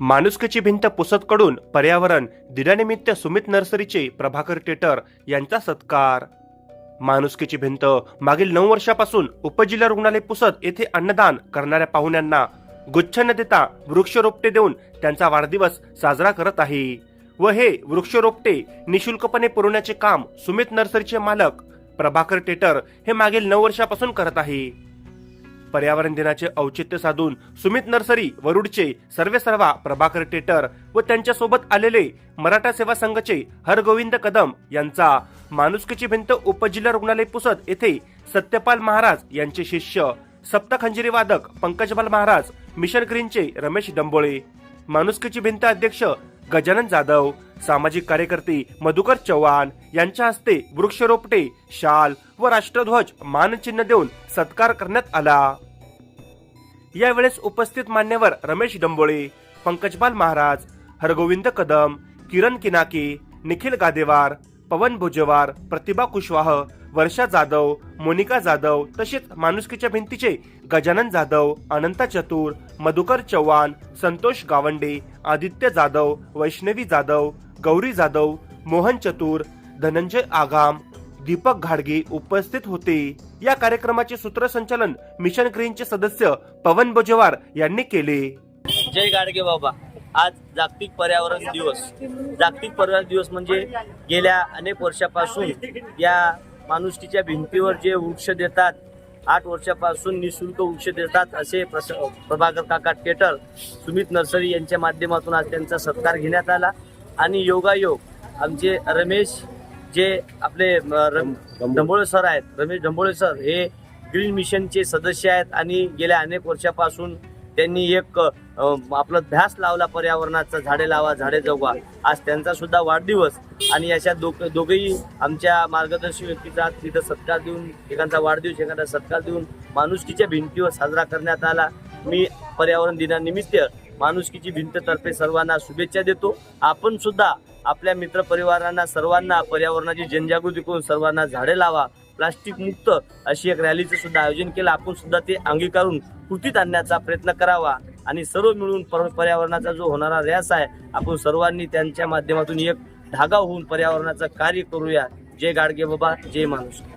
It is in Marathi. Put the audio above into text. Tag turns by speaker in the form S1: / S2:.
S1: माणुसकीची भिंत पुसतकडून पर्यावरण दिनानिमित्त सुमित नर्सरीचे प्रभाकर टेटर यांचा सत्कार. माणुसकीची भिंत मागील नऊ वर्षापासून उपजिल्हा रुग्णालय पुसत येथे अन्नदान करणाऱ्या पाहुण्यांना गुच्छ न देता वृक्षरोपटे देऊन त्यांचा वाढदिवस साजरा करत आहे. व हे वृक्षरोपटे निशुल्कपणे पुरवण्याचे काम सुमित नर्सरीचे मालक प्रभाकर टेटर हे मागील नऊ वर्षापासून करत आहे. पर्यावरण दिनाचे औचित्य साधून सुमित नर्सरी वरुडचे सर्वेसर्वा प्रभाकर टेटर व त्यांच्यासोबत आलेले मराठा सेवा संघचे हरगोविंद कदम यांचा माणुसकीची भिंत उपजिल्हा रुग्णालय पुसद येथे सत्यपाल महाराज यांचे शिष्य सप्तखंजिरी वादक पंकजपाल महाराज मिशन ग्रीनचे रमेश डंबोळे माणुसकीची भिंत अध्यक्ष गजानन जाधव सामाजिक कार्यकर्ते मधुकर चव्हाण यांच्या हस्ते वृक्षरोपटे शाल व राष्ट्रध्वज मानचिन्ह देऊन सत्कार करण्यात आला. यावेळेस उपस्थित मान्यवर रमेश डंबोळे पंकजपाल महाराज हरगोविंद कदम किरण किनाके निखिल गादेवार पवन भुजवार प्रतिभा कुशवाह वर्षा जाधव मोनिका जाधव तसेच माणुसकीच्या भिंतीचे गजानन जाधव अनंता चतुर मधुकर चव्हाण संतोष गावंडे आदित्य जाधव वैष्णवी जाधव गौरी जाधव मोहन चतुर धनंजय आगाम दीपक घाडगे उपस्थित होते. या कार्यक्रमाचे सूत्रसंचालन मिशन ग्रीनचे सदस्य पवन बोजेवार यांनी केले.
S2: जय गाडगे बाबा. आज जागतिक पर्यावरण दिवस. जागतिक पर्यावरण दिवस म्हणजे गेल्या अनेक वर्षापासून या माणुसकीच्या भिंतीवर जे वृक्ष देतात आठ वर्षापासून निशुल्क वृक्ष देतात असे प्रस प्रभाकर काका टेटर सुमित नर्सरी यांच्या माध्यमातून आज त्यांचा सत्कार घेण्यात आला. आणि योगायोग. आमचे रमेश जे आपले ढंबोळे रम- सर आहेत. रमेश ढंबोळे सर हे ग्रीन मिशनचे सदस्य आहेत आणि गेल्या अनेक वर्षापासून त्यांनी एक आपला ध्यास लावला पर्यावरणाचा झाडे लावा झाडे जगवा. आज त्यांचा सुद्धा वाढदिवस आणि अशा दो दोघेही आमच्या मार्गदर्शक व्यक्तीचा तिथं सत्कार देऊन एखादा वाढदिवस एखादा सत्कार देऊन माणुसकीच्या भिंतीवर साजरा करण्यात आला. मी पर्यावरण दिनानिमित्त माणुसकीची भिंत तर्फे सर्वांना शुभेच्छा देतो. आपण सुद्धा आपल्या मित्र परिवारांना सर्वांना पर्यावरणाची जनजागृती करून सर्वांना झाडे लावा. प्लास्टिक मुक्त अशी एक रॅलीचं सुद्धा आयोजन केलं. आपण सुद्धा ते अंगीकारून कृतीत आणण्याचा प्रयत्न करावा. आणि सर्व मिळून पर- पर्यावरणाचा जो होणारा रॅस आहे आपण सर्वांनी त्यांच्या माध्यमातून एक धागा होऊन पर्यावरणाचं कार्य करूया. जय गाडगे बाबा जय माणूस